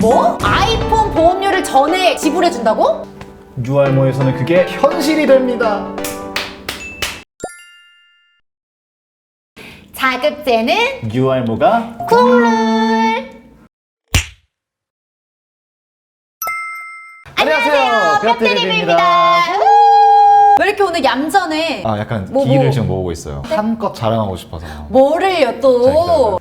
뭐? 아이폰 보험료를 전에 지불해준다고? 유알모에서는 그게 현실이 됩니다. 자급제는 유알모가 쿨. 안녕하세요, 뼈트리뷰입니다. 왜 이렇게 오늘 얌전해? 아 약간 뭐, 기를 뭐. 지금 모으고 있어요. 한껏 자랑하고 싶어서. 뭐를요 또?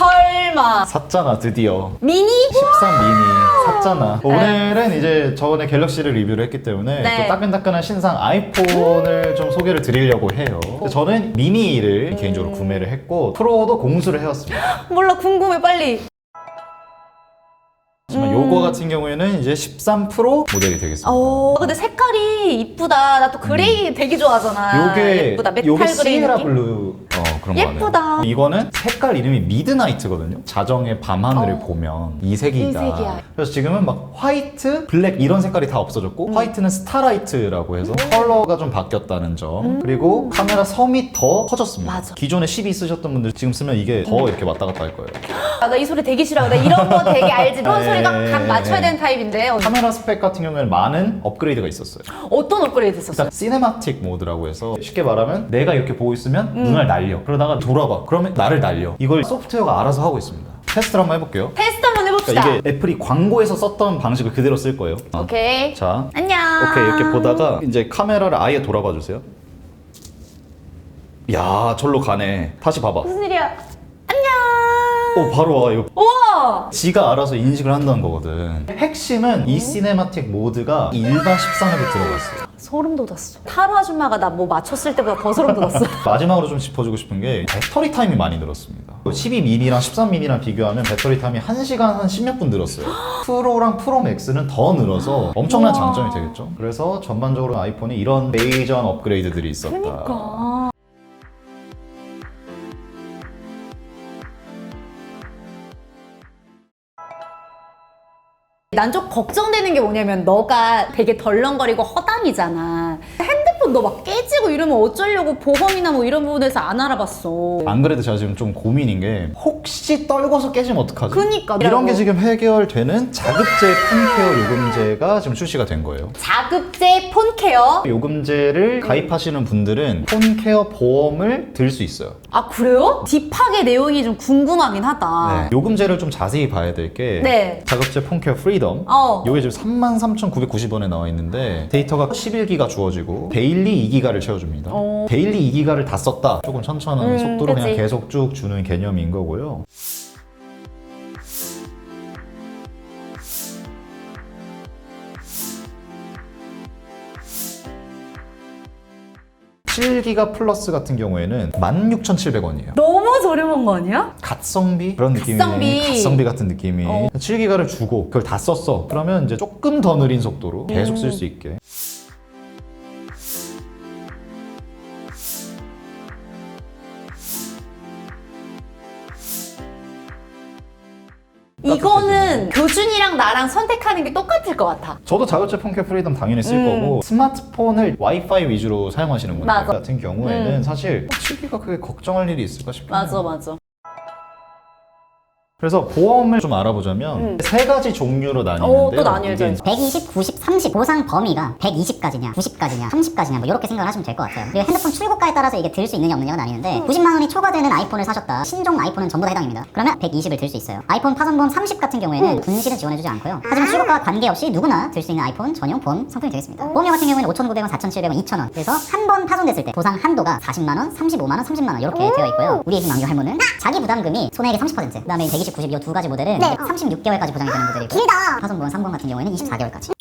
설마 샀잖아 드디어. 미니? 13 미니 샀잖아. 오늘은 이제 저번에 갤럭시를 리뷰를 했기 때문에 네. 또 따끈따끈한 신상 아이폰을 좀 소개를 드리려고 해요. 근데 저는 미니를 개인적으로 구매를 했고 프로도 공수를 해왔습니다. 몰라 궁금해 빨리. 하지만 요거 같은 경우에는 이제 13 프로 모델이 되겠습니다. 어 근데 색깔이 이쁘다. 나 또 그레이 되게 좋아하잖아. 음. 요게 예쁘다. 메탈 요게 그레이 시에라 느낌. 블루 어 그런 거네요. 예쁘다. 이거는 색깔 이름이 미드나이트거든요. 자정의 밤하늘을 어. 보면 이 색이다. 이 색이야. 그래서 지금은 막 화이트, 블랙 이런 색깔이 다 없어졌고 음. 화이트는 스타라이트라고 해서 컬러가 좀 바뀌었다는 점. 그리고 카메라 섬이 더 커졌습니다. 음. 맞아. 기존에 12 쓰셨던 분들 지금 쓰면 이게 더 이렇게 왔다 갔다 할 거예요. 아, 나 이 소리 되게 싫어. 나 이런 거 되게 알지. 이런 네. 소리가 각 맞춰야 되는 타입인데 어, 카메라 스펙 같은 경우에는 많은 업그레이드가 있었어요. 어떤 업그레이드? 일단 시네마틱 모드라고 해서 쉽게 말하면 내가 이렇게 보고 있으면 음. 눈을 날려 그러다가 돌아봐. 그러면 나를 날려. 이걸 소프트웨어가 알아서 하고 있습니다. 테스트를 한번 해볼게요. 테스트 한번 해봅시다. 그러니까 이게 애플이 광고에서 썼던 방식을 그대로 쓸 거예요. 어. 오케이. 자. 안녕. 오케이. 이렇게 보다가 이제 카메라를 아예 돌아봐 주세요. 야 절로 가네. 다시 봐봐. 무슨 일이야? 안녕. 어 바로 와 이거. 우와. 지가 알아서 인식을 한다는 거거든. 핵심은 이 시네마틱 모드가 일반 13앱에 들어갔어요 소름 돋았어. 타로 아줌마가 나 뭐 맞췄을 때보다 더 소름 돋았어. 마지막으로 좀 짚어주고 싶은 게 배터리 타임이 많이 늘었습니다. 12 미니랑 13 미니랑 비교하면 배터리 타임이 1시간 한 10몇 분 늘었어요. 프로랑 프로 맥스는 더 늘어서 엄청난. 장점이 되겠죠. 그래서 전반적으로 아이폰에 이런 메이저 업그레이드들이 있었다. 그러니까. 난 좀 걱정되는 게 뭐냐면 너가 되게 덜렁거리고 허당이잖아. 너 막 깨지고 이러면 어쩌려고 보험이나 뭐 이런 부분에서 안 알아봤어. 안 그래도 제가 지금 좀 고민인 게 혹시 떨궈서 깨지면 어떡하지? 그니까. 이런 게 지금 해결되는 자급제 폰케어 요금제가 지금 출시가 된 거예요. 자급제 폰케어. 요금제를 가입하시는 분들은 폰케어 보험을 들 수 있어요. 아 그래요? 딥하게 내용이 좀 궁금하긴 하다. 네. 요금제를 좀 자세히 봐야 될 게 네. 자급제 폰케어 프리덤 어. 요게 지금 33,990원에 나와 있는데 데이터가 11기가 주어지고 데일리 2기가를 채워줍니다 어. 데일리 2기가를 다 썼다 조금 천천한 음, 속도로 그치. 그냥 계속 쭉 주는 개념인 거고요 (7 기가) 플러스 같은 경우에는 (16,700원이에요) 너무 저렴한 거 아니야? 갓성비 그런 느낌이 갓성비. 갓성비 같은 느낌이 어. 7기가를 주고 그걸 다 썼어 그러면 이제 조금 더 느린 속도로 계속 쓸 수 있게 나랑 선택하는 게 똑같을 것 같아. 저도 자급제 폰케 프리덤 당연히 쓸 음. 거고 스마트폰을 와이파이 위주로 사용하시는 분들 맞아. 같은 경우에는 음. 사실 7기가 그게 걱정할 일이 있을까 싶긴 해요 맞아 맞아. 그래서 보험을 좀 알아보자면 음. 세 가지 종류로 나뉘는데요 어, 또 나뉘어져 이게 있어. 120, 90, 30 보상 범위가 120까지냐, 90까지냐, 30까지냐 뭐 이렇게 생각을 하시면 될 것 같아요. 그리고 핸드폰 출고가에 따라서 이게 들 수 있느냐 없느냐가 나뉘는데 90만 원이 초과되는 아이폰을 사셨다. 신종 아이폰은 전부 다 해당입니다. 그러면 120을 들 수 있어요. 아이폰 파손보험 30 같은 경우에는 분실은 지원해주지 않고요. 하지만 출고가와 관계없이 누구나 들 수 있는 아이폰 전용 보험 상품이 되겠습니다. 보험료 같은 경우에는 5,900원, 4,700원, 2,000원. 그래서 한 번 파손됐을 때 보상 한도가 40만 원, 35만 원, 30만 원 이렇게 되어 있고요. 우리 집 망교 할머니는 자기 부담금이 소액의 30%, 그다음에 120, 90 이 두 가지 모델은 36개월까지 보장이 되는 모델이고 길다. 파손보험 3번 같은 경우에는 24개월까지.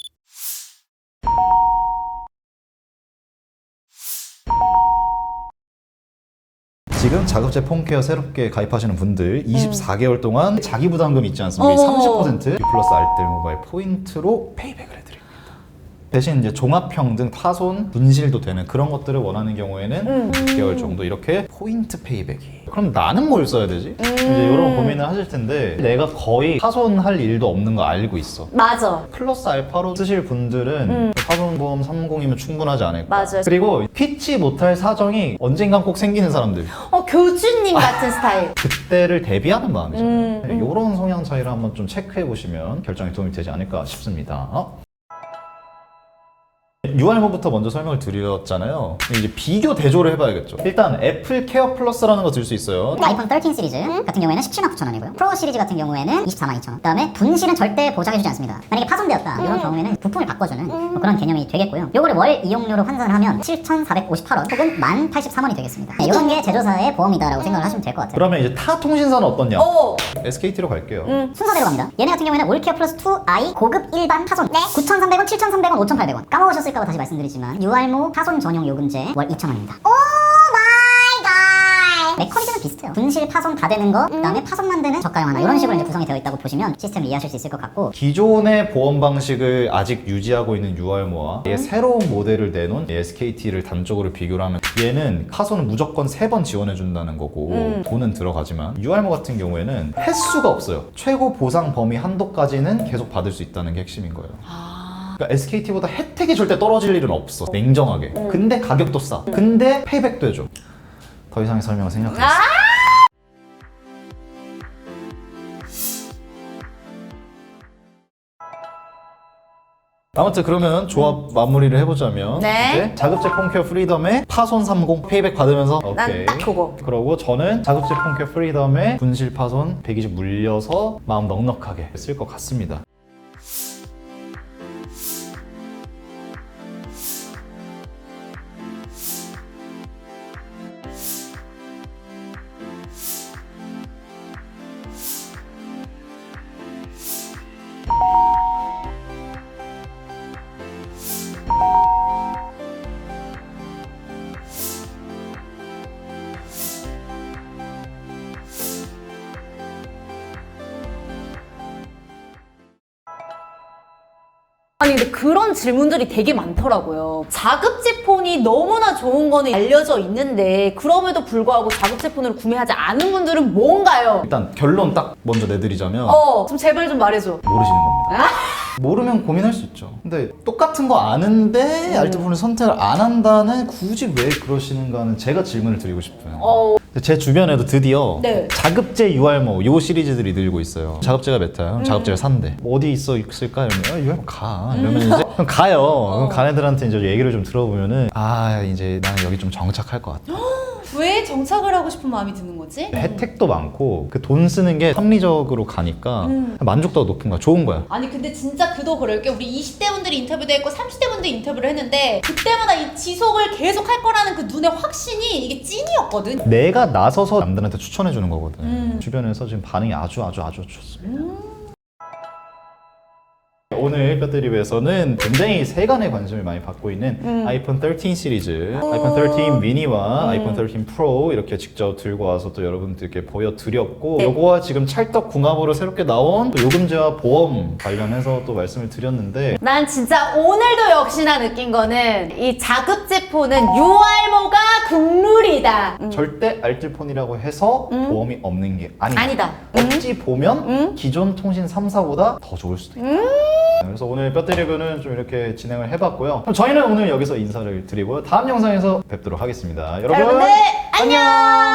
지금 자급제 폰케어 새롭게 가입하시는 분들 24개월 동안 자기 부담금 있지 않습니까? 음. 어머. 30% U 플러스 알뜰 모바일 포인트로 페이백을 해드립니다. 대신 이제 종합형 등 파손, 분실도 되는 그런 것들을 원하는 경우에는 6개월 정도 이렇게 포인트 페이백이. 그럼 나는 뭘 써야 되지? 이제 이런 고민을 하실 텐데 내가 거의 파손할 일도 없는 거 알고 있어. 맞아. 플러스 알파로 쓰실 분들은 파손보험 30이면 충분하지 않을까. 맞아요. 그리고 피치 못할 사정이 언젠간 꼭 생기는 사람들. 어, 교주님 같은 스타일. 그때를 대비하는 마음이잖아요. 음, 네, 이런 성향 차이를 한번 좀 체크해 보시면 결정에 도움이 되지 않을까 싶습니다. 어? UR모부터 먼저 설명을 드렸잖아요. 이제 비교 대조를 해봐야겠죠. 일단 애플 케어 플러스라는 거 들 수 있어요. 아이폰 13 시리즈 같은 경우에는 17만 9천 원이고요. 프로 시리즈 같은 경우에는 24만 2천 원. 그다음에 분실은 절대 보장해주지 않습니다. 만약에 파손되었다 이런 경우에는 부품을 바꿔주는 뭐 그런 개념이 되겠고요. 요거를 월 이용료로 환산하면 7,458원 혹은 1,083원이 되겠습니다. 네, 이런 게 제조사의 보험이다라고 생각을 하시면 될 것 같아요. 그러면 이제 타 통신사는 어떠냐? 어, SKT로 갈게요. 순서대로 갑니다. 얘네 같은 경우에는 올케어 플러스 2i 고급 일반 파손 9,300원, 7,300원, 5,800원. 까먹으셨을 까봐 다시 말씀드리지만 유알모 파손 전용 요금제 월 2,000원입니다. 메커니즘은 비슷해요. 분실 파손 다 되는 거, 그다음에 파손만 되는 저가형 하나 이런 식으로 이제 구성이 되어 있다고 보시면 시스템을 이해하실 수 있을 것 같고 기존의 보험 방식을 아직 유지하고 있는 UR모와 얘 새로운 모델을 내놓은 SKT를 단적으로 비교를 하면 얘는 파손은 무조건 세번 지원해 준다는 거고 돈은 들어가지만 UR모 같은 경우에는 횟수가 없어요. 최고 보상 범위 한도까지는 계속 받을 수 있다는 게 핵심인 거예요. 그러니까 SKT보다 혜택이 절대 떨어질 일은 없어. 냉정하게. 근데 가격도 싸. 근데 페이백도 해줘. 더 이상의 설명을 생략하겠습니다. 아무튼 그러면 조합 마무리를 해보자면 네. 이제 자급제 폰케어 프리덤에 파손 30 페이백 받으면서 난 오케이 딱 그거. 그러고 저는 자급제 폰케어 프리덤에 분실 파손 120 물려서 마음 넉넉하게 쓸 것 같습니다 아니 근데 그런 질문들이 되게 많더라고요. 자급제 폰이 너무나 좋은 거는 알려져 있는데 그럼에도 불구하고 자급제 폰을 구매하지 않은 분들은 뭔가요? 일단 결론 딱 먼저 내드리자면 어, 좀 제발 좀 말해줘. 모르시는 겁니다 모르면 고민할 수 있죠 근데 똑같은 거 아는데 알트폰을 선택을 안 한다는 굳이 왜 그러시는가는 제가 질문을 드리고 싶어요 어, 제 주변에도 드디어 네. 자급제 UR모 요 시리즈들이 늘고 있어요. 자급제가 메타야. 그럼 자급제를 산대. 뭐 어디 있어 있을까? 이러면 아, UR모 가. 이러면 이제 그럼 가요. 그럼 간 애들한테 이제 얘기를 좀 들어보면은 아 이제 나는 여기 좀 정착할 것 같아. 왜 정착을 하고 싶은 마음이 드는 거지? 혜택도 많고 그 돈 쓰는 게 합리적으로 가니까 만족도가 높은 거야. 좋은 거야. 아니 근데 진짜 그도 그럴 게 우리 20대 분들이 인터뷰도 했고 30대 분들이 인터뷰를 했는데 그때마다 이 지속을 계속 할 거라는 그 눈의 확신이 이게 찐이었거든. 내가 나서서 남들한테 추천해 주는 거거든. 주변에서 지금 반응이 아주 아주 아주 좋습니다. 오늘 뼈드립에서는 굉장히 세간의 관심을 많이 받고 있는 아이폰 13 시리즈, 아이폰 13 미니와 아이폰 13 프로 이렇게 직접 들고 와서 또 여러분들께 보여드렸고 네. 요거와 지금 찰떡 궁합으로 새롭게 나온 또 요금제와 보험 관련해서 또 말씀을 드렸는데 난 진짜 오늘도 역시나 느낀 거는 이 자급제 폰은 유알모가 국룰이다. 음. 절대 알뜰폰이라고 해서 보험이 없는 게 아니다. 아니다. 어찌 보면 기존 통신 3사보다 더 좋을 수도 있다. 그래서 오늘 뼈대 리뷰는 좀 이렇게 진행을 해봤고요. 그럼 저희는 오늘 여기서 인사를 드리고요. 다음 영상에서 뵙도록 하겠습니다. 여러분, 여러분들 안녕.